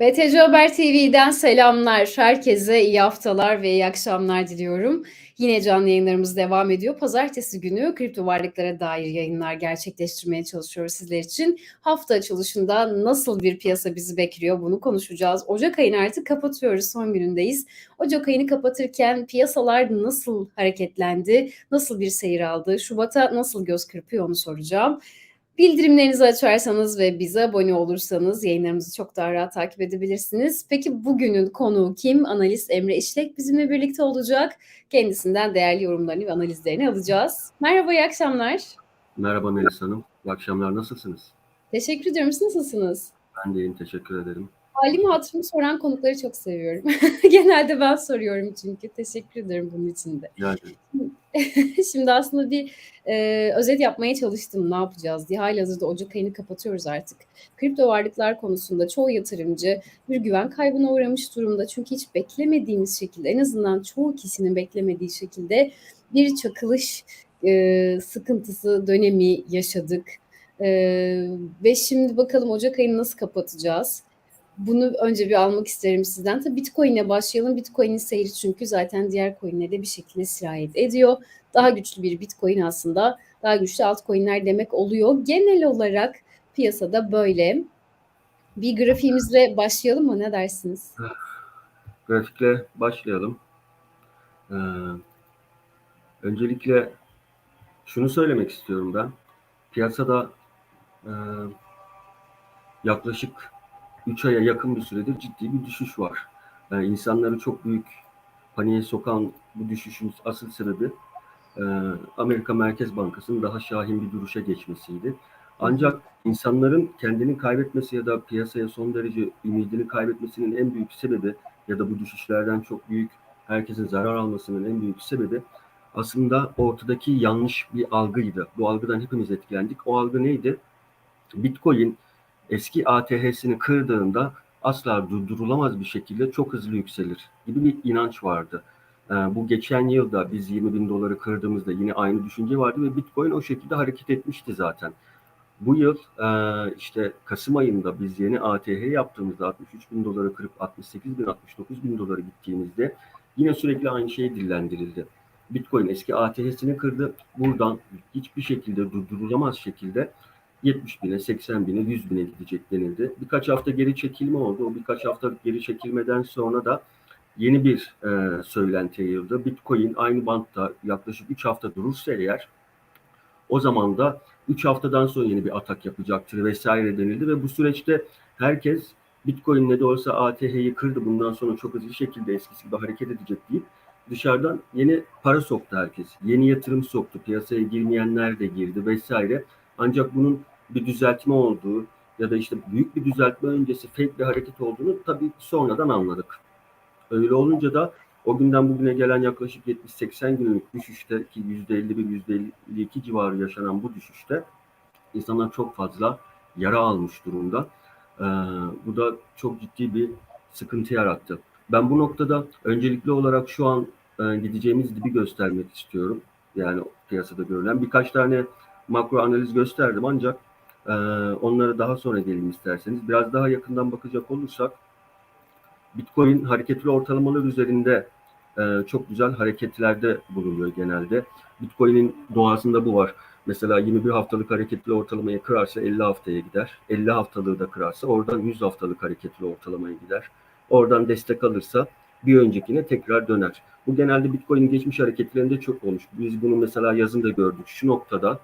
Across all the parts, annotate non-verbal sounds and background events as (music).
BTC Haber TV'den selamlar. Herkese iyi haftalar ve iyi akşamlar diliyorum. Yine canlı yayınlarımız devam ediyor. Pazartesi günü kripto varlıklara dair yayınlar gerçekleştirmeye çalışıyoruz sizler için. Hafta açılışında nasıl bir piyasa bizi bekliyor bunu konuşacağız. Ocak ayını artık kapatıyoruz. Son günündeyiz. Ocak ayını kapatırken piyasalar nasıl hareketlendi? Nasıl bir seyir aldı? Şubat'a nasıl göz kırpıyor onu soracağım. Bildirimlerinizi açarsanız ve bize abone olursanız yayınlarımızı çok daha rahat takip edebilirsiniz. Peki bugünün konuğu kim? Analist Emre İşlek bizimle birlikte olacak. Kendisinden değerli yorumlarını ve analizlerini alacağız. Merhaba, iyi akşamlar. Merhaba Melis Hanım. İyi akşamlar. Nasılsınız? Teşekkür ediyorum. Siz nasılsınız? Ben de iyiyim. Teşekkür ederim. Halimi hatırımı soran konukları çok seviyorum. (laughs) Genelde ben soruyorum çünkü. Teşekkür ederim bunun için de. Yani (laughs) Şimdi aslında bir e, özet yapmaya çalıştım ne yapacağız diye. Halihazırda Ocak ayını kapatıyoruz artık. Kripto varlıklar konusunda çoğu yatırımcı bir güven kaybına uğramış durumda. Çünkü hiç beklemediğimiz şekilde en azından çoğu kişinin beklemediği şekilde bir çakılış e, sıkıntısı dönemi yaşadık. E, ve şimdi bakalım Ocak ayını nasıl kapatacağız? Bunu önce bir almak isterim sizden. Tabii Bitcoin'e başlayalım. Bitcoin'in seyri çünkü zaten diğer coin'lere de bir şekilde sirayet ediyor. Daha güçlü bir Bitcoin aslında daha güçlü altcoin'ler demek oluyor. Genel olarak piyasada böyle. Bir grafiğimizle başlayalım mı? Ne dersiniz? grafikle başlayalım. Ee, öncelikle şunu söylemek istiyorum ben. Piyasada e, yaklaşık 3 aya yakın bir süredir ciddi bir düşüş var. Yani insanları çok büyük paniğe sokan bu düşüşün asıl sebebi e, Amerika Merkez Bankası'nın daha şahin bir duruşa geçmesiydi. Ancak insanların kendini kaybetmesi ya da piyasaya son derece ümidini kaybetmesinin en büyük sebebi ya da bu düşüşlerden çok büyük herkesin zarar almasının en büyük sebebi aslında ortadaki yanlış bir algıydı. Bu algıdan hepimiz etkilendik. O algı neydi? Bitcoin eski ATH'sini kırdığında asla durdurulamaz bir şekilde çok hızlı yükselir gibi bir inanç vardı. Ee, bu geçen yılda biz 20 bin doları kırdığımızda yine aynı düşünce vardı ve Bitcoin o şekilde hareket etmişti zaten. Bu yıl e, işte Kasım ayında biz yeni ATH yaptığımızda 63 bin doları kırıp 68 bin 69 bin dolara gittiğimizde yine sürekli aynı şey dillendirildi. Bitcoin eski ATH'sini kırdı. Buradan hiçbir şekilde durdurulamaz şekilde 70 bine, 80 bine, 100 bine gidecek denildi. Birkaç hafta geri çekilme oldu. O birkaç hafta geri çekilmeden sonra da yeni bir e, söylenti yayıldı. Bitcoin aynı bantta yaklaşık 3 hafta durursa eğer o zaman da 3 haftadan sonra yeni bir atak yapacaktır vesaire denildi ve bu süreçte herkes Bitcoin ne de olsa ATH'yi kırdı bundan sonra çok hızlı şekilde eskisi gibi hareket edecek deyip dışarıdan yeni para soktu herkes. Yeni yatırım soktu. Piyasaya girmeyenler de girdi vesaire. Ancak bunun bir düzeltme olduğu ya da işte büyük bir düzeltme öncesi fake bir hareket olduğunu tabii sonradan anladık. Öyle olunca da o günden bugüne gelen yaklaşık 70-80 günlük düşüşte ki %51, %52 civarı yaşanan bu düşüşte insanlar çok fazla yara almış durumda. Ee, bu da çok ciddi bir sıkıntı yarattı. Ben bu noktada öncelikli olarak şu an e, gideceğimiz dibi göstermek istiyorum. Yani piyasada görülen birkaç tane makro analiz gösterdim ancak e, onlara daha sonra gelin isterseniz. Biraz daha yakından bakacak olursak Bitcoin hareketli ortalamalar üzerinde e, çok güzel hareketlerde bulunuyor genelde. Bitcoin'in doğasında bu var. Mesela 21 haftalık hareketli ortalamayı kırarsa 50 haftaya gider. 50 haftalığı da kırarsa oradan 100 haftalık hareketli ortalamaya gider. Oradan destek alırsa bir öncekine tekrar döner. Bu genelde Bitcoin'in geçmiş hareketlerinde çok olmuş. Biz bunu mesela yazında gördük. Şu noktada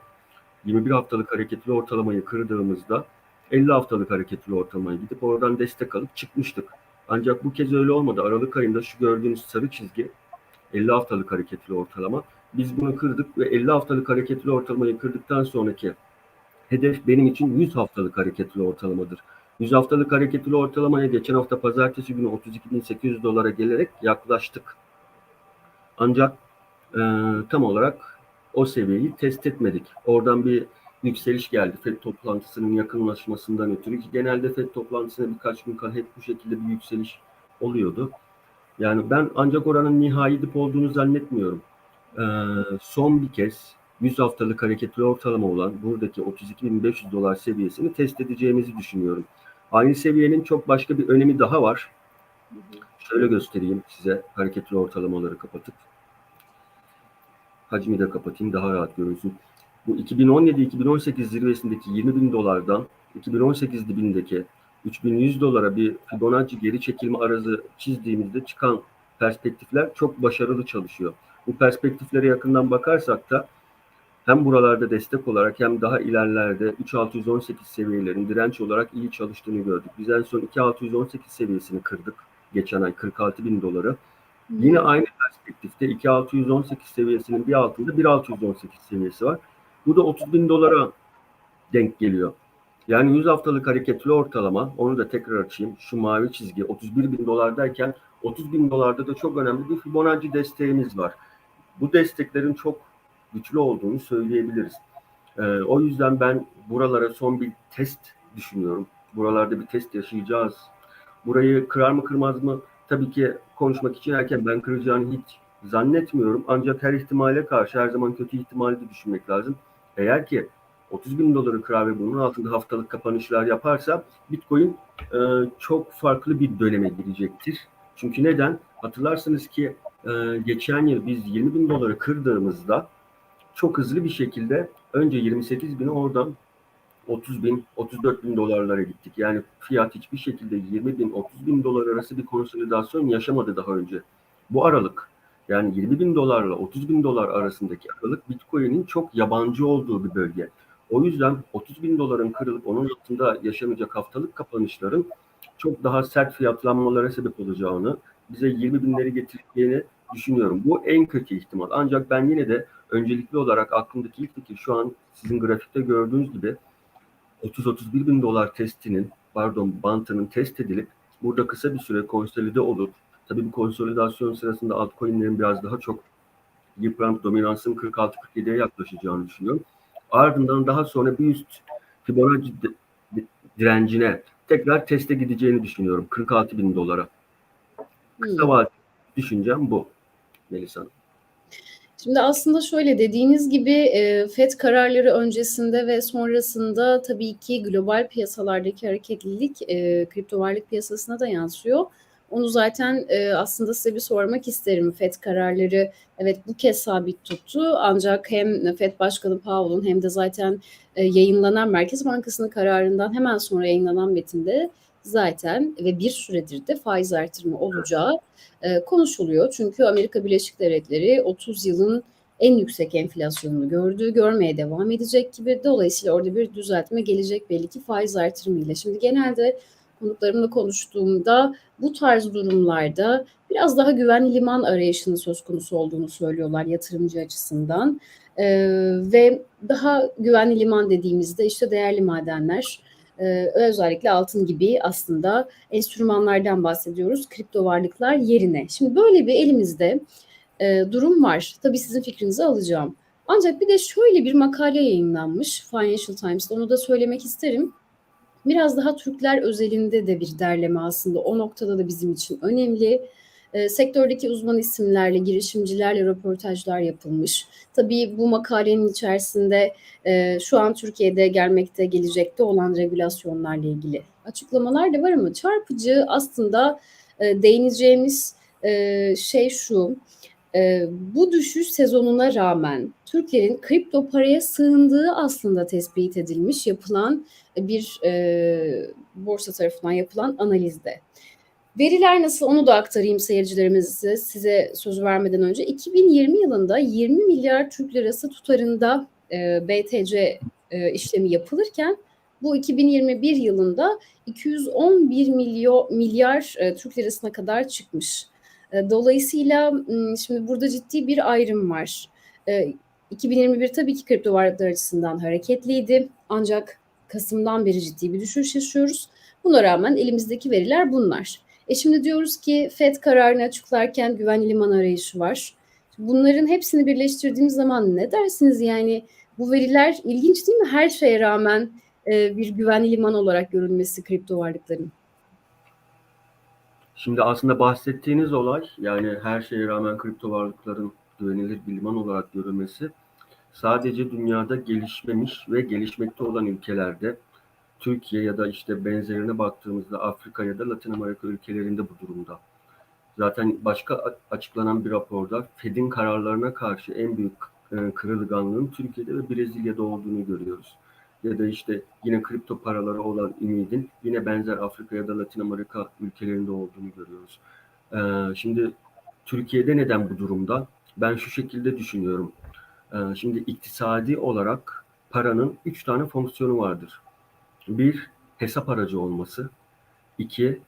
21 haftalık hareketli ortalamayı kırdığımızda 50 haftalık hareketli ortalamaya gidip oradan destek alıp çıkmıştık. Ancak bu kez öyle olmadı. Aralık ayında şu gördüğünüz sarı çizgi 50 haftalık hareketli ortalama. Biz bunu kırdık ve 50 haftalık hareketli ortalamayı kırdıktan sonraki hedef benim için 100 haftalık hareketli ortalamadır. 100 haftalık hareketli ortalamaya geçen hafta pazartesi günü 32.800 dolara gelerek yaklaştık. Ancak e, tam olarak o seviyeyi test etmedik. Oradan bir yükseliş geldi FED toplantısının yakınlaşmasından ötürü ki genelde FED toplantısına birkaç gün kala hep bu şekilde bir yükseliş oluyordu. Yani ben ancak oranın nihai dip olduğunu zannetmiyorum. Ee, son bir kez 100 haftalık hareketli ortalama olan buradaki 32.500 dolar seviyesini test edeceğimizi düşünüyorum. Aynı seviyenin çok başka bir önemi daha var. Şöyle göstereyim size hareketli ortalamaları kapatıp. Hacmi de kapatayım daha rahat görünsün. Bu 2017-2018 zirvesindeki 20 bin dolardan 2018 dibindeki 3100 dolara bir Fibonacci geri çekilme arazı çizdiğimizde çıkan perspektifler çok başarılı çalışıyor. Bu perspektiflere yakından bakarsak da hem buralarda destek olarak hem daha ilerlerde 3618 seviyelerin direnç olarak iyi çalıştığını gördük. Biz en son 2618 seviyesini kırdık geçen ay 46 bin doları. Yine aynı perspektifte 2618 seviyesinin bir altında 1618 seviyesi var. Bu da 30 bin dolara denk geliyor. Yani 100 haftalık hareketli ortalama, onu da tekrar açayım. Şu mavi çizgi 31 bin dolardayken 30 bin dolarda da çok önemli bir Fibonacci desteğimiz var. Bu desteklerin çok güçlü olduğunu söyleyebiliriz. Ee, o yüzden ben buralara son bir test düşünüyorum. Buralarda bir test yaşayacağız. Burayı kırar mı kırmaz mı? Tabii ki konuşmak için erken ben kıracağını hiç zannetmiyorum. Ancak her ihtimale karşı her zaman kötü ihtimali de düşünmek lazım. Eğer ki 30 bin doları kırar ve bunun altında haftalık kapanışlar yaparsa Bitcoin e, çok farklı bir döneme girecektir. Çünkü neden? Hatırlarsınız ki e, geçen yıl biz 20 bin doları kırdığımızda çok hızlı bir şekilde önce 28 bin oradan 30 bin, 34 bin dolarlara gittik. Yani fiyat hiçbir şekilde 20 bin, 30 bin dolar arası bir konsolidasyon yaşamadı daha önce. Bu aralık yani 20 bin dolarla 30 bin dolar arasındaki aralık Bitcoin'in çok yabancı olduğu bir bölge. O yüzden 30 bin doların kırılıp onun altında yaşanacak haftalık kapanışların çok daha sert fiyatlanmalara sebep olacağını, bize 20 binleri getireceğini düşünüyorum. Bu en kötü ihtimal. Ancak ben yine de öncelikli olarak aklımdaki ilk fikir şu an sizin grafikte gördüğünüz gibi 30-31 bin dolar testinin pardon bantının test edilip burada kısa bir süre konsolide olup tabii bu konsolidasyon sırasında altcoin'lerin biraz daha çok yıpranıp dominansın 46-47'ye yaklaşacağını düşünüyorum. Ardından daha sonra bir üst Fibonacci direncine tekrar teste gideceğini düşünüyorum. 46 bin dolara. Kısa vadeli düşüncem bu Melisa Hanım. Şimdi aslında şöyle dediğiniz gibi FED kararları öncesinde ve sonrasında tabii ki global piyasalardaki hareketlilik kripto varlık piyasasına da yansıyor. Onu zaten aslında size bir sormak isterim. FED kararları evet bu kez sabit tuttu ancak hem FED Başkanı Powell'un hem de zaten yayınlanan Merkez Bankası'nın kararından hemen sonra yayınlanan metinde zaten ve bir süredir de faiz artırımı olacağı e, konuşuluyor. Çünkü Amerika Birleşik Devletleri 30 yılın en yüksek enflasyonunu gördü, görmeye devam edecek gibi. Dolayısıyla orada bir düzeltme gelecek belli ki faiz artırımıyla. Şimdi genelde konuklarımla konuştuğumda bu tarz durumlarda biraz daha güvenli liman arayışının söz konusu olduğunu söylüyorlar yatırımcı açısından. Ee, ve daha güvenli liman dediğimizde işte değerli madenler, e, özellikle altın gibi aslında enstrümanlardan bahsediyoruz kripto varlıklar yerine. Şimdi böyle bir elimizde e, durum var. Tabii sizin fikrinizi alacağım. Ancak bir de şöyle bir makale yayınlanmış Financial Times'ta onu da söylemek isterim. Biraz daha Türkler özelinde de bir derleme aslında o noktada da bizim için önemli. E, sektördeki uzman isimlerle, girişimcilerle röportajlar yapılmış. Tabii bu makalenin içerisinde e, şu an Türkiye'de gelmekte, gelecekte olan regülasyonlarla ilgili açıklamalar da var ama çarpıcı aslında e, değineceğimiz e, şey şu. E, bu düşüş sezonuna rağmen Türklerin kripto paraya sığındığı aslında tespit edilmiş yapılan bir e, borsa tarafından yapılan analizde. Veriler nasıl onu da aktarayım seyircilerimize size söz vermeden önce. 2020 yılında 20 milyar Türk lirası tutarında e, BTC e, işlemi yapılırken bu 2021 yılında 211 milyon milyar e, Türk lirasına kadar çıkmış. E, dolayısıyla şimdi burada ciddi bir ayrım var. E, 2021 tabii ki kripto varlıklar açısından hareketliydi. Ancak Kasım'dan beri ciddi bir düşüş yaşıyoruz. Buna rağmen elimizdeki veriler bunlar. E şimdi diyoruz ki FED kararını açıklarken güvenli liman arayışı var. Bunların hepsini birleştirdiğimiz zaman ne dersiniz? Yani bu veriler ilginç değil mi? Her şeye rağmen e, bir güvenli liman olarak görülmesi kripto varlıkların. Şimdi aslında bahsettiğiniz olay yani her şeye rağmen kripto varlıkların güvenilir bir liman olarak görülmesi sadece dünyada gelişmemiş ve gelişmekte olan ülkelerde Türkiye ya da işte benzerine baktığımızda Afrika ya da Latin Amerika ülkelerinde bu durumda. Zaten başka açıklanan bir raporda Fed'in kararlarına karşı en büyük e, kırılganlığın Türkiye'de ve Brezilya'da olduğunu görüyoruz. Ya da işte yine kripto paralara olan ümidin yine benzer Afrika ya da Latin Amerika ülkelerinde olduğunu görüyoruz. Ee, şimdi Türkiye'de neden bu durumda? Ben şu şekilde düşünüyorum. Ee, şimdi iktisadi olarak paranın üç tane fonksiyonu vardır. Bir, hesap aracı olması. iki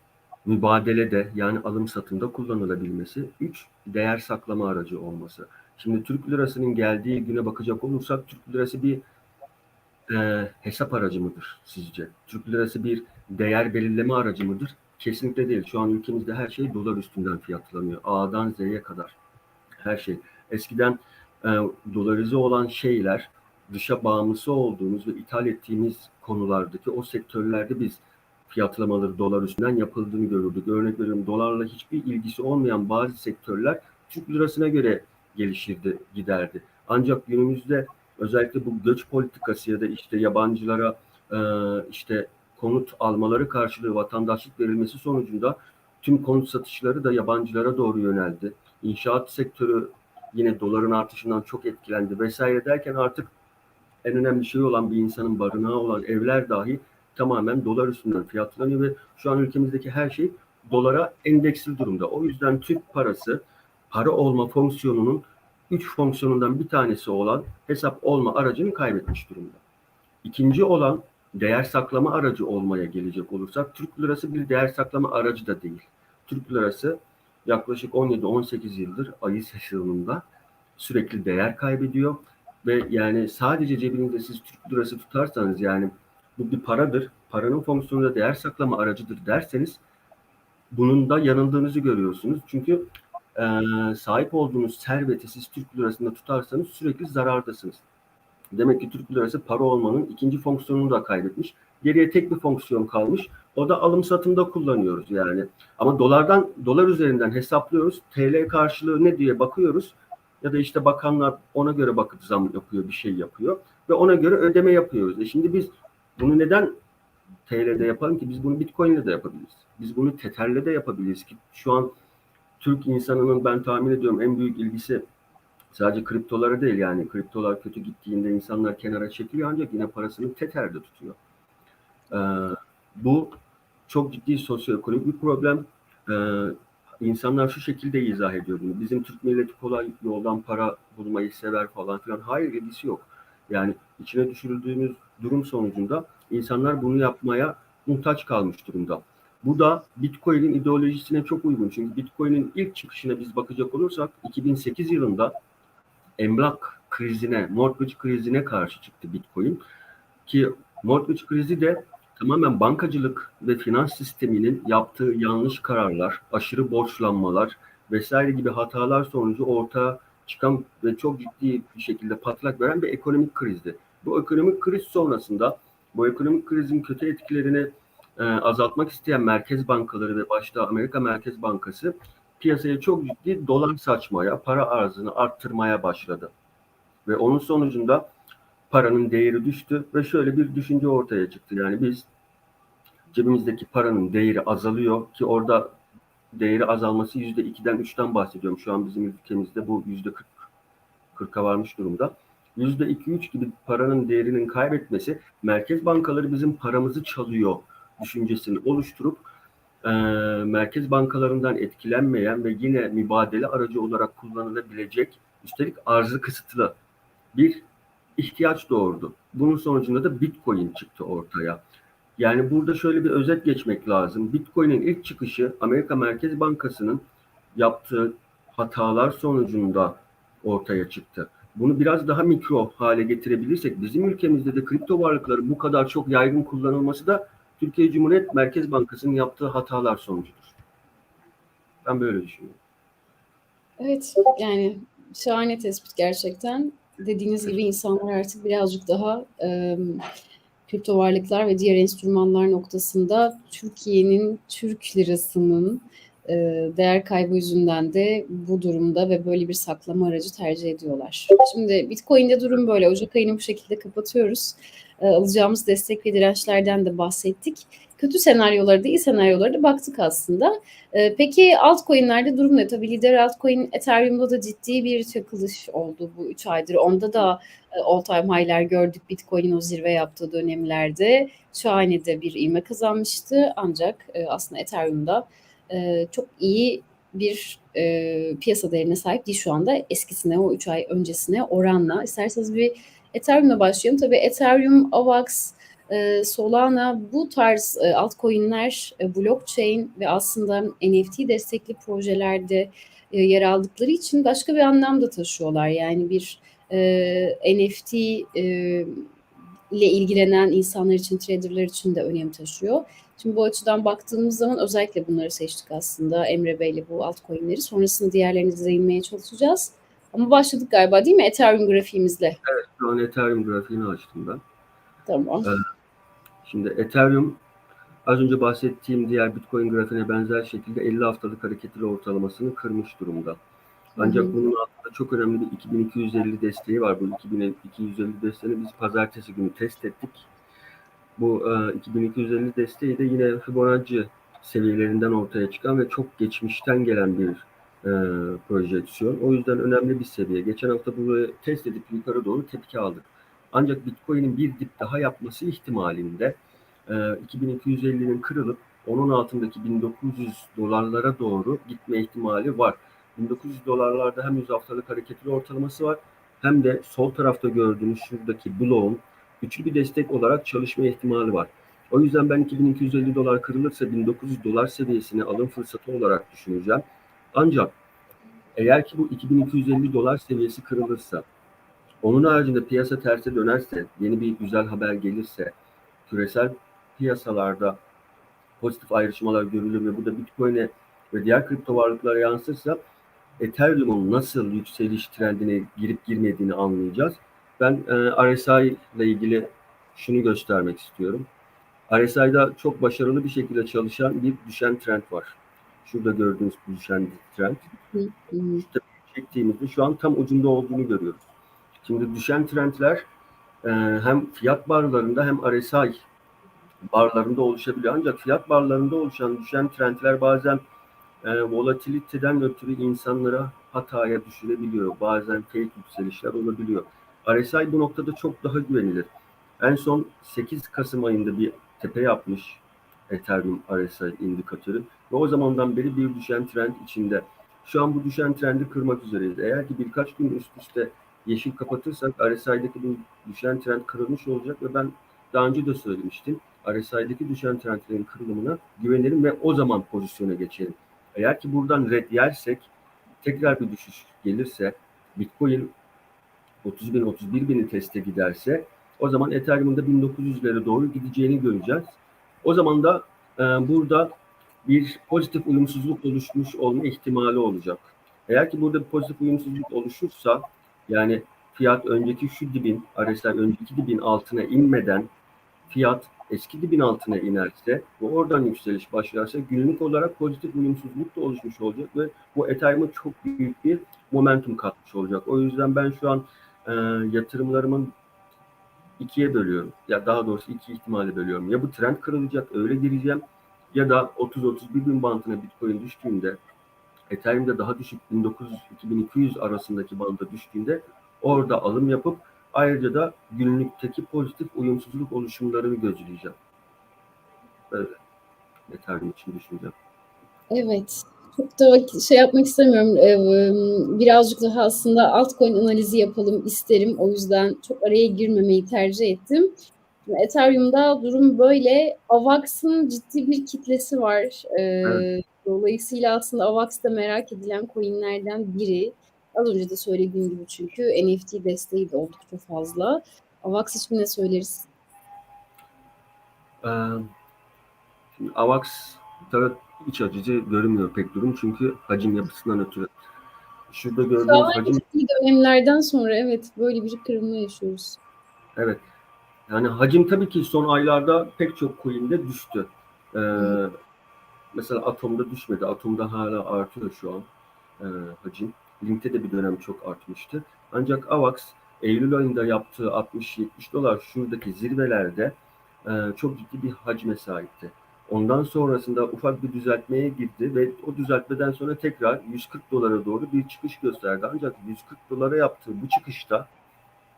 mübadelede yani alım satımda kullanılabilmesi. Üç, değer saklama aracı olması. Şimdi Türk lirasının geldiği güne bakacak olursak Türk lirası bir e, hesap aracı mıdır sizce? Türk lirası bir değer belirleme aracı mıdır? Kesinlikle değil. Şu an ülkemizde her şey dolar üstünden fiyatlanıyor. A'dan Z'ye kadar her şey. Eskiden e, dolarize olan şeyler dışa bağımlısı olduğumuz ve ithal ettiğimiz konulardaki o sektörlerde biz fiyatlamaları dolar üstünden yapıldığını görürdük. Örnek veriyorum dolarla hiçbir ilgisi olmayan bazı sektörler Türk lirasına göre gelişirdi, giderdi. Ancak günümüzde özellikle bu göç politikası ya da işte yabancılara e, işte konut almaları karşılığı vatandaşlık verilmesi sonucunda tüm konut satışları da yabancılara doğru yöneldi. İnşaat sektörü yine doların artışından çok etkilendi vesaire derken artık en önemli şey olan bir insanın barınağı olan evler dahi tamamen dolar üstünden fiyatlanıyor ve şu an ülkemizdeki her şey dolara endeksli durumda. O yüzden Türk parası para olma fonksiyonunun üç fonksiyonundan bir tanesi olan hesap olma aracını kaybetmiş durumda. İkinci olan değer saklama aracı olmaya gelecek olursak Türk lirası bir değer saklama aracı da değil. Türk lirası yaklaşık 17-18 yıldır ayı şaşırımında sürekli değer kaybediyor ve yani sadece cebinizde siz Türk lirası tutarsanız yani bu bir paradır, paranın fonksiyonu da değer saklama aracıdır derseniz bunun da yanıldığınızı görüyorsunuz. Çünkü e, sahip olduğunuz serveti siz Türk lirasında tutarsanız sürekli zarardasınız. Demek ki Türk lirası para olmanın ikinci fonksiyonunu da kaybetmiş. Geriye tek bir fonksiyon kalmış. O da alım satımda kullanıyoruz yani. Ama dolardan dolar üzerinden hesaplıyoruz. TL karşılığı ne diye bakıyoruz. Ya da işte bakanlar ona göre bakıp zam yapıyor, bir şey yapıyor ve ona göre ödeme yapıyoruz. E şimdi biz bunu neden TL'de yapalım ki? Biz bunu Bitcoin'le de yapabiliriz. Biz bunu Tether'le de yapabiliriz ki şu an Türk insanının ben tahmin ediyorum en büyük ilgisi sadece kriptolara değil yani kriptolar kötü gittiğinde insanlar kenara çekiliyor ancak yine parasını Tether'de tutuyor. Ee, bu çok ciddi sosyoekonomik bir problem. Ee, insanlar şu şekilde izah ediyor bunu. Bizim Türk milleti kolay yoldan para bulmayı sever falan filan. Hayır ilgisi yok. Yani içine düşürüldüğümüz durum sonucunda insanlar bunu yapmaya muhtaç kalmış durumda. Bu da Bitcoin'in ideolojisine çok uygun. Çünkü Bitcoin'in ilk çıkışına biz bakacak olursak 2008 yılında emlak krizine, mortgage krizine karşı çıktı Bitcoin. Ki mortgage krizi de tamamen bankacılık ve finans sisteminin yaptığı yanlış kararlar, aşırı borçlanmalar vesaire gibi hatalar sonucu ortaya çıkan ve çok ciddi bir şekilde patlak veren bir ekonomik krizdi. Bu ekonomik kriz sonrasında bu ekonomik krizin kötü etkilerini e, azaltmak isteyen merkez bankaları ve başta Amerika Merkez Bankası piyasaya çok ciddi dolar saçmaya, para arzını arttırmaya başladı. Ve onun sonucunda paranın değeri düştü ve şöyle bir düşünce ortaya çıktı. Yani biz cebimizdeki paranın değeri azalıyor ki orada değeri azalması yüzde ikiden üçten bahsediyorum. Şu an bizim ülkemizde bu yüzde kırk, kırka varmış durumda. Yüzde iki üç gibi paranın değerinin kaybetmesi merkez bankaları bizim paramızı çalıyor düşüncesini oluşturup e, merkez bankalarından etkilenmeyen ve yine mübadele aracı olarak kullanılabilecek üstelik arzı kısıtlı bir ihtiyaç doğurdu. Bunun sonucunda da Bitcoin çıktı ortaya. Yani burada şöyle bir özet geçmek lazım. Bitcoin'in ilk çıkışı Amerika Merkez Bankası'nın yaptığı hatalar sonucunda ortaya çıktı. Bunu biraz daha mikro hale getirebilirsek bizim ülkemizde de kripto varlıkların bu kadar çok yaygın kullanılması da Türkiye Cumhuriyet Merkez Bankası'nın yaptığı hatalar sonucudur. Ben böyle düşünüyorum. Evet yani şahane tespit gerçekten. Dediğiniz gibi insanlar artık birazcık daha e, kripto varlıklar ve diğer enstrümanlar noktasında Türkiye'nin Türk lirasının e, değer kaybı yüzünden de bu durumda ve böyle bir saklama aracı tercih ediyorlar. Şimdi Bitcoin'de durum böyle. Ocak ayını bu şekilde kapatıyoruz. E, alacağımız destek ve dirençlerden de bahsettik. Kötü senaryoları da iyi senaryoları da baktık aslında. E, peki altcoin'lerde durum ne? Tabii lider altcoin Ethereum'da da ciddi bir çakılış oldu bu 3 aydır. Onda da e, all time high'ler gördük Bitcoin'in o zirve yaptığı dönemlerde. Şahane de bir ivme kazanmıştı. Ancak e, aslında Ethereum'da e, çok iyi bir e, piyasa değerine sahip değil şu anda. Eskisine o 3 ay öncesine oranla. İsterseniz bir Ethereum'la başlayalım. Tabii Ethereum, AVAX, Solana bu tarz e, altcoin'ler e, blockchain ve aslında NFT destekli projelerde e, yer aldıkları için başka bir anlam da taşıyorlar. Yani bir NFT ile ilgilenen insanlar için, traderlar için de önem taşıyor. Şimdi bu açıdan baktığımız zaman özellikle bunları seçtik aslında Emre Bey'le bu altcoin'leri. Sonrasında diğerlerini de değinmeye çalışacağız. Ama başladık galiba değil mi Ethereum grafiğimizle? Evet, şu an Ethereum grafiğini açtım ben. Tamam. Evet. Şimdi Ethereum az önce bahsettiğim diğer Bitcoin grafiğine benzer şekilde 50 haftalık hareketli ortalamasını kırmış durumda. Ancak bunun altında çok önemli bir 2250 desteği var. Bu 2250 desteğini biz pazartesi günü test ettik. Bu e, 2250 desteği de yine Fibonacci seviyelerinden ortaya çıkan ve çok geçmişten gelen bir e, projeksiyon. O yüzden önemli bir seviye. Geçen hafta burayı test edip yukarı doğru tepki aldık. Ancak Bitcoin'in bir dip daha yapması ihtimalinde e, 2250'nin kırılıp onun altındaki 1900 dolarlara doğru gitme ihtimali var. 1900 dolarlarda hem 100 haftalık hareketli ortalaması var hem de sol tarafta gördüğünüz şuradaki bloğun güçlü bir destek olarak çalışma ihtimali var. O yüzden ben 2250 dolar kırılırsa 1900 dolar seviyesini alım fırsatı olarak düşüneceğim. Ancak eğer ki bu 2250 dolar seviyesi kırılırsa, onun haricinde piyasa terse dönerse, yeni bir güzel haber gelirse, küresel piyasalarda pozitif ayrışmalar görülür ve bu da Bitcoin'e ve diğer kripto varlıklara yansırsa Ethereum'un nasıl yükseliş trendine girip girmediğini anlayacağız. Ben e, RSI ile ilgili şunu göstermek istiyorum. RSI'da çok başarılı bir şekilde çalışan bir düşen trend var. Şurada gördüğünüz bu düşen trend. İşte çektiğimizde şu an tam ucunda olduğunu görüyoruz. Şimdi düşen trendler e, hem fiyat barlarında hem RSI barlarında oluşabiliyor. Ancak fiyat barlarında oluşan düşen trendler bazen e, volatiliteden ötürü insanlara hataya düşürebiliyor. Bazen fake yükselişler olabiliyor. RSI bu noktada çok daha güvenilir. En son 8 Kasım ayında bir tepe yapmış Ethereum RSI indikatörü ve o zamandan beri bir düşen trend içinde. Şu an bu düşen trendi kırmak üzereyiz. Eğer ki birkaç gün üst üste yeşil kapatırsak RSI'deki bu düşen trend kırılmış olacak ve ben daha önce de söylemiştim. RSI'deki düşen trendlerin kırılımına güvenelim ve o zaman pozisyona geçelim. Eğer ki buradan red yersek tekrar bir düşüş gelirse Bitcoin 30 bin 31 bini teste giderse o zaman Ethereum'un da 1900'lere doğru gideceğini göreceğiz. O zaman da e, burada bir pozitif uyumsuzluk oluşmuş olma ihtimali olacak. Eğer ki burada bir pozitif uyumsuzluk oluşursa yani fiyat önceki şu dibin RSI önceki dibin altına inmeden fiyat eski dibin altına inerse ve oradan yükseliş başlarsa günlük olarak pozitif uyumsuzluk da oluşmuş olacak ve bu Ethereum'a çok büyük bir momentum katmış olacak. O yüzden ben şu an e, yatırımlarımın ikiye bölüyorum. Ya daha doğrusu iki ihtimale bölüyorum. Ya bu trend kırılacak öyle gireceğim ya da 30-31 bin bantına Bitcoin düştüğünde Ethereum'da daha düşük 1900-2200 arasındaki banda düştüğünde orada alım yapıp ayrıca da günlükteki pozitif uyumsuzluk oluşumlarını gözleyeceğim. Böyle Ethereum için düşüneceğim. Evet. Çok da şey yapmak istemiyorum. Ee, birazcık daha aslında altcoin analizi yapalım isterim. O yüzden çok araya girmemeyi tercih ettim. Ethereum'da durum böyle. AVAX'ın ciddi bir kitlesi var. Ee, Evet. Dolayısıyla aslında AVAX da merak edilen coinlerden biri. Az önce de söylediğim gibi çünkü NFT desteği de oldukça fazla. AVAX için ne söyleriz? Ee, şimdi AVAX tabii iç açıcı görünmüyor pek durum çünkü hacim yapısından ötürü. Şurada gördüğünüz hacim dönemlerden sonra evet böyle bir kırılma yaşıyoruz. Evet. Yani hacim tabii ki son aylarda pek çok coin'de düştü. Ee, mesela Atom'da düşmedi. Atom'da hala artıyor şu an e, hacim. Link'te de bir dönem çok artmıştı. Ancak AVAX Eylül ayında yaptığı 60-70 dolar şuradaki zirvelerde e, çok ciddi bir hacme sahipti. Ondan sonrasında ufak bir düzeltmeye girdi ve o düzeltmeden sonra tekrar 140 dolara doğru bir çıkış gösterdi. Ancak 140 dolara yaptığı bu çıkışta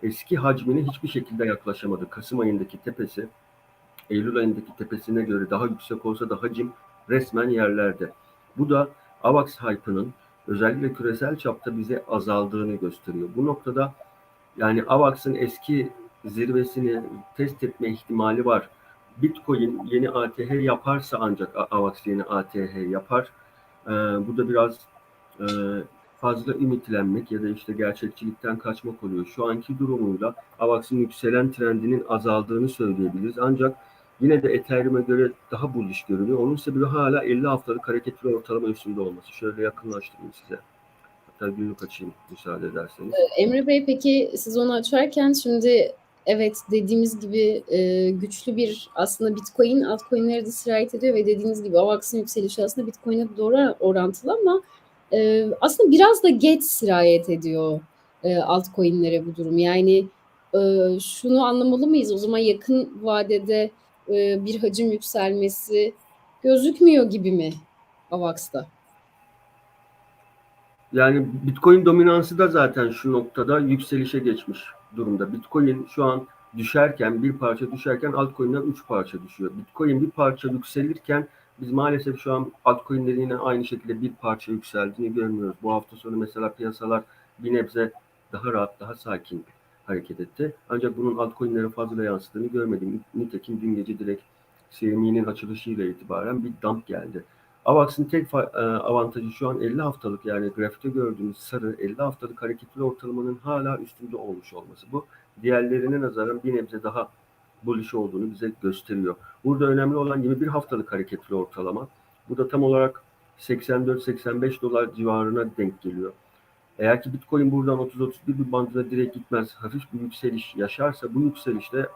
eski hacmine hiçbir şekilde yaklaşamadı. Kasım ayındaki tepesi Eylül ayındaki tepesine göre daha yüksek olsa da hacim resmen yerlerde. Bu da AVAX hype'ının özellikle küresel çapta bize azaldığını gösteriyor. Bu noktada yani AVAX'ın eski zirvesini test etme ihtimali var. Bitcoin yeni ATH yaparsa ancak AVAX yeni ATH yapar. Ee, bu da biraz e, fazla ümitlenmek ya da işte gerçekçilikten kaçmak oluyor. Şu anki durumuyla AVAX'ın yükselen trendinin azaldığını söyleyebiliriz. Ancak yine de Ethereum'e göre daha bullish görünüyor. Onun sebebi hala 50 haftalık hareketli ortalama üstünde olması. Şöyle yakınlaştırayım size. Hatta günlük açayım müsaade ederseniz. Emre Bey peki siz onu açarken şimdi evet dediğimiz gibi e, güçlü bir aslında Bitcoin altcoin'leri de sirayet ediyor ve dediğiniz gibi AVAX'ın yükselişi aslında Bitcoin'e doğru orantılı ama e, aslında biraz da geç sirayet ediyor e, altcoin'lere bu durum. Yani e, şunu anlamalı mıyız? O zaman yakın vadede e, bir hacim yükselmesi gözükmüyor gibi mi AVAX'ta? Yani Bitcoin dominansı da zaten şu noktada yükselişe geçmiş durumda. Bitcoin şu an düşerken, bir parça düşerken altcoin'ler üç parça düşüyor. Bitcoin bir parça yükselirken biz maalesef şu an altcoin'lerin yine aynı şekilde bir parça yükseldiğini görmüyoruz. Bu hafta sonu mesela piyasalar bir nebze daha rahat, daha sakin hareket etti. Ancak bunun altcoin'lere fazla yansıdığını görmedim. Nitekim dün gece direkt CME'nin açılışıyla itibaren bir dump geldi. AVAX'ın tek e, avantajı şu an 50 haftalık yani grafikte gördüğümüz sarı 50 haftalık hareketli ortalamanın hala üstünde olmuş olması. Bu diğerlerine nazaran bir nebze daha bullish olduğunu bize gösteriyor. Burada önemli olan 21 haftalık hareketli ortalama. Bu da tam olarak 84-85 dolar civarına denk geliyor. Eğer ki Bitcoin buradan 30-31 bir bandına direkt gitmez, hafif bir yükseliş yaşarsa bu yükselişte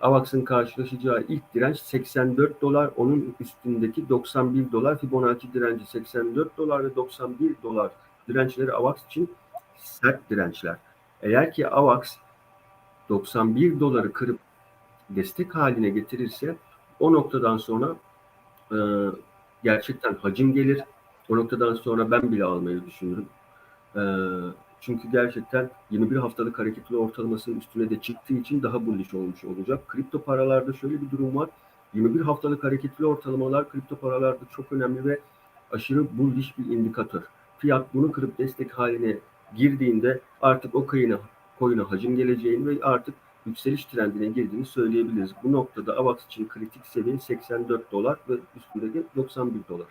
AVAX'ın karşılaşacağı ilk direnç 84 dolar, onun üstündeki 91 dolar Fibonacci direnci 84 dolar ve 91 dolar dirençleri AVAX için sert dirençler. Eğer ki AVAX 91 doları kırıp destek haline getirirse o noktadan sonra e, gerçekten hacim gelir. O noktadan sonra ben bile almayı düşünürüm. E, çünkü gerçekten 21 haftalık hareketli ortalamasının üstüne de çıktığı için daha bullish olmuş olacak. Kripto paralarda şöyle bir durum var. 21 haftalık hareketli ortalamalar kripto paralarda çok önemli ve aşırı bullish bir indikatör. Fiyat bunu kırıp destek haline girdiğinde artık o coin'e coin'e hacim geleceğini ve artık yükseliş trendine girdiğini söyleyebiliriz. Bu noktada AVAX için kritik seviye 84 dolar ve üstündeki 91 dolar.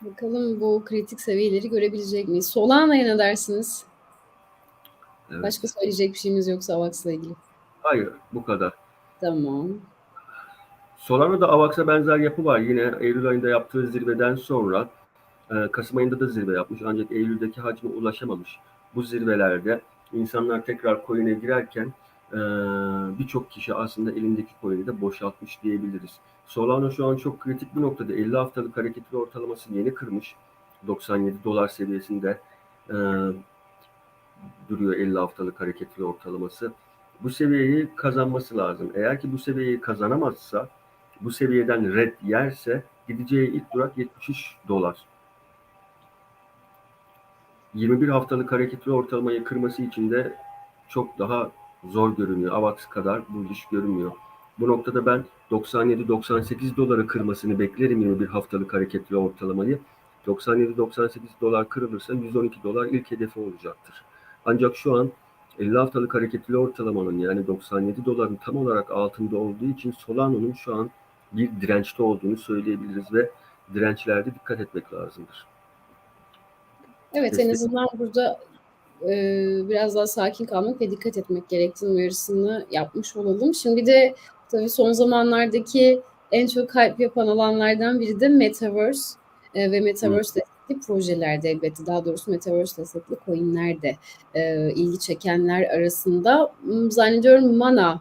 Bakalım bu kritik seviyeleri görebilecek miyiz? Solana'ya ne dersiniz? Evet. Başka söyleyecek bir şeyimiz yoksa AVAX'la ilgili. Hayır, bu kadar. Tamam. Solana'da AVAX'a benzer yapı var. Yine Eylül ayında yaptığı zirveden sonra e, Kasım ayında da zirve yapmış. Ancak Eylül'deki hacme ulaşamamış. Bu zirvelerde insanlar tekrar coin'e girerken e, birçok kişi aslında elindeki coin'i de boşaltmış diyebiliriz. Solana şu an çok kritik bir noktada. 50 haftalık hareketli ortalamasını yeni kırmış. 97 dolar seviyesinde e, duruyor 50 haftalık hareketli ortalaması. Bu seviyeyi kazanması lazım. Eğer ki bu seviyeyi kazanamazsa, bu seviyeden red yerse gideceği ilk durak 73 dolar. 21 haftalık hareketli ortalamayı kırması için de çok daha zor görünüyor. AVAX kadar bu iş görünmüyor. Bu noktada ben 97-98 doları kırmasını beklerim 21 haftalık hareketli ortalamayı. 97-98 dolar kırılırsa 112 dolar ilk hedefi olacaktır. Ancak şu an 50 haftalık hareketli ortalamanın yani 97 doların tam olarak altında olduğu için Solano'nun şu an bir dirençte olduğunu söyleyebiliriz ve dirençlerde dikkat etmek lazımdır. Evet en Destek- azından burada e, biraz daha sakin kalmak ve dikkat etmek gerektiğini uyarısını yapmış olalım. Şimdi de tabii son zamanlardaki en çok hype yapan alanlardan biri de Metaverse e, ve Metaverse destekli projelerde elbette daha doğrusu Metaverse destekli coinler de e, ilgi çekenler arasında m, zannediyorum Mana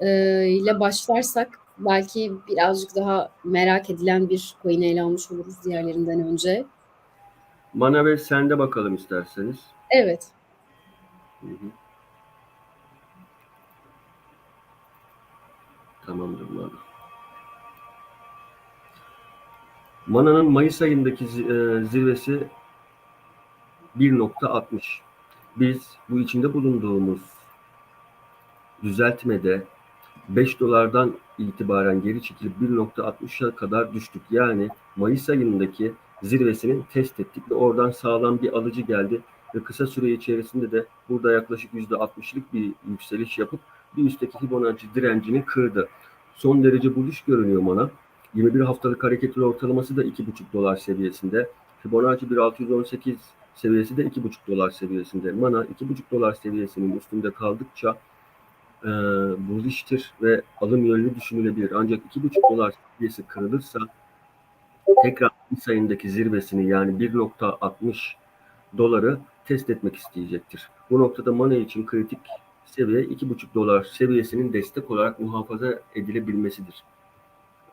e, ile başlarsak belki birazcık daha merak edilen bir coin'i ele almış oluruz diğerlerinden önce. Mana ve sende bakalım isterseniz. Evet. Hı hı. Tamamdır Mana. Mana'nın Mayıs ayındaki e, zirvesi 1.60. Biz bu içinde bulunduğumuz düzeltmede 5 dolardan itibaren geri çekilip 1.60'a kadar düştük. Yani Mayıs ayındaki zirvesini test ettik ve oradan sağlam bir alıcı geldi ve kısa süre içerisinde de burada yaklaşık %60'lık bir yükseliş yapıp bir üstteki Fibonacci direncini kırdı. Son derece buluş görünüyor bana. 21 haftalık hareketli ortalaması da 2,5 dolar seviyesinde. Fibonacci 1618 seviyesi de 2,5 dolar seviyesinde. Mana 2,5 dolar seviyesinin üstünde kaldıkça e, bulish'tir ve alım yönlü düşünülebilir. Ancak 2,5 dolar seviyesi kırılırsa tekrar Mayıs ayındaki zirvesini yani 1.60 doları test etmek isteyecektir. Bu noktada Mana için kritik seviye 2,5 dolar seviyesinin destek olarak muhafaza edilebilmesidir.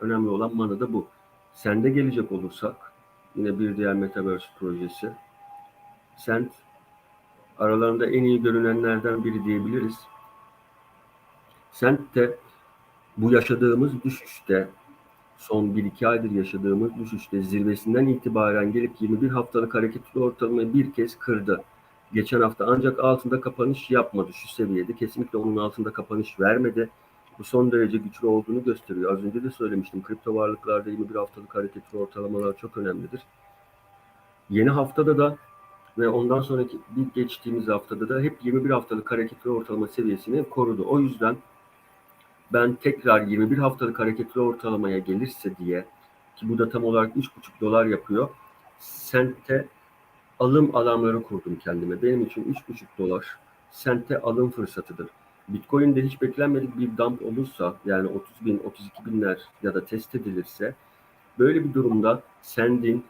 Önemli olan Mana da bu. Sende gelecek olursak yine bir diğer Metaverse projesi. Sent aralarında en iyi görünenlerden biri diyebiliriz. Sent de bu yaşadığımız düşüşte son 1-2 aydır yaşadığımız düşüşte zirvesinden itibaren gelip 21 haftalık hareketli ortalamayı bir kez kırdı. Geçen hafta ancak altında kapanış yapmadı şu seviyede. Kesinlikle onun altında kapanış vermedi. Bu son derece güçlü olduğunu gösteriyor. Az önce de söylemiştim. Kripto varlıklarda 21 haftalık hareketli ortalamalar çok önemlidir. Yeni haftada da ve ondan sonraki bir geçtiğimiz haftada da hep 21 haftalık hareketli ortalama seviyesini korudu. O yüzden ben tekrar 21 haftalık hareketli ortalamaya gelirse diye ki bu da tam olarak 3,5 dolar yapıyor. Sente alım alanları kurdum kendime. Benim için 3,5 dolar sente alım fırsatıdır. Bitcoin'de hiç beklenmedik bir dump olursa yani 30 bin, 32 binler ya da test edilirse böyle bir durumda sendin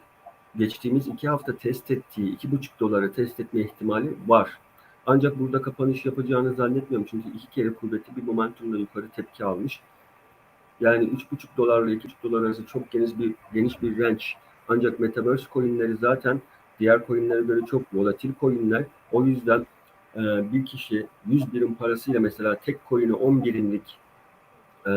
geçtiğimiz iki hafta test ettiği 2,5 dolara test etme ihtimali var. Ancak burada kapanış yapacağını zannetmiyorum. Çünkü iki kere kuvvetli bir momentumla yukarı tepki almış. Yani 3,5 dolarla 2,5 dolar arası çok geniş bir geniş bir range. Ancak Metaverse coinleri zaten diğer coinlere göre çok volatil coinler. O yüzden e, bir kişi 100 birim parasıyla mesela tek coin'e 10 birimlik e,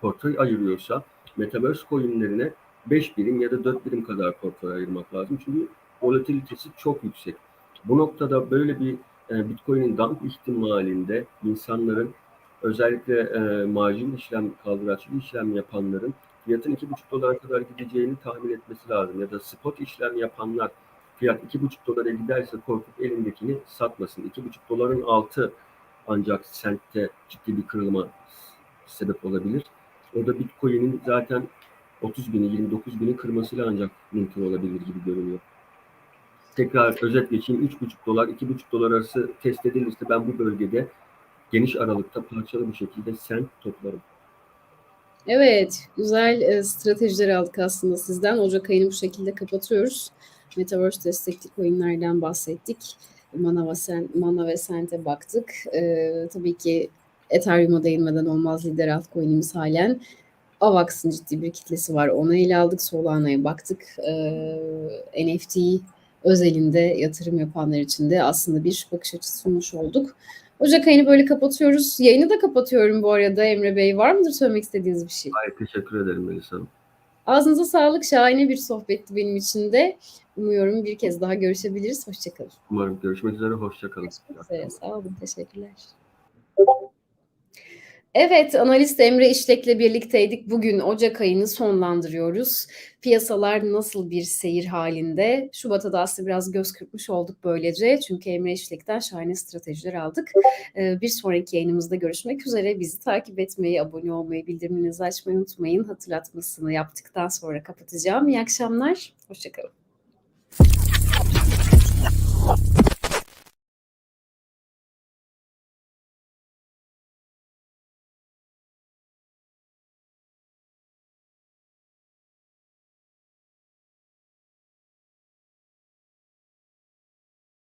portföy ayırıyorsa Metaverse coinlerine 5 birim ya da 4 birim kadar portföy ayırmak lazım. Çünkü volatilitesi çok yüksek. Bu noktada böyle bir e, Bitcoin'in dump ihtimalinde insanların özellikle e, marjin işlem, kaldıraçlı işlem yapanların fiyatın 2,5 dolara kadar gideceğini tahmin etmesi lazım. Ya da spot işlem yapanlar fiyat 2,5 dolara giderse korkup elindekini satmasın. 2,5 doların altı ancak sentte ciddi bir kırılma sebep olabilir. O da Bitcoin'in zaten 30 bini, 29 bini kırmasıyla ancak mümkün olabilir gibi görünüyor tekrar özet geçeyim 3,5 dolar 2,5 dolar arası test edilirse ben bu bölgede geniş aralıkta parçalı bir şekilde sen toplarım. Evet, güzel e, stratejiler aldık aslında sizden. Ocak ayını bu şekilde kapatıyoruz. Metaverse destekli coinlerden bahsettik. Mana ve, Sen, Mana ve Sent'e baktık. Ee, tabii ki Ethereum'a değinmeden olmaz lider altcoin'imiz halen. Avax'ın ciddi bir kitlesi var. Ona ele aldık. Solana'ya baktık. Ee, NFT özelinde yatırım yapanlar için de aslında bir bakış açısı sunmuş olduk. Ocak ayını böyle kapatıyoruz. Yayını da kapatıyorum bu arada Emre Bey. Var mıdır söylemek istediğiniz bir şey? Hayır, teşekkür ederim Melisa Hanım. Ağzınıza sağlık. Şahane bir sohbetti benim için de. Umuyorum bir kez daha görüşebiliriz. Hoşçakalın. Umarım görüşmek üzere. Hoşçakalın. Görüşmek üzere. Sağ olun. Teşekkürler. Evet, analist Emre İşlek'le birlikteydik. Bugün Ocak ayını sonlandırıyoruz. Piyasalar nasıl bir seyir halinde? Şubat'a da aslında biraz göz kırpmış olduk böylece. Çünkü Emre İşlek'ten şahane stratejiler aldık. Ee, bir sonraki yayınımızda görüşmek üzere. Bizi takip etmeyi, abone olmayı, bildirimlerinizi açmayı unutmayın. Hatırlatmasını yaptıktan sonra kapatacağım. İyi akşamlar. Hoşçakalın.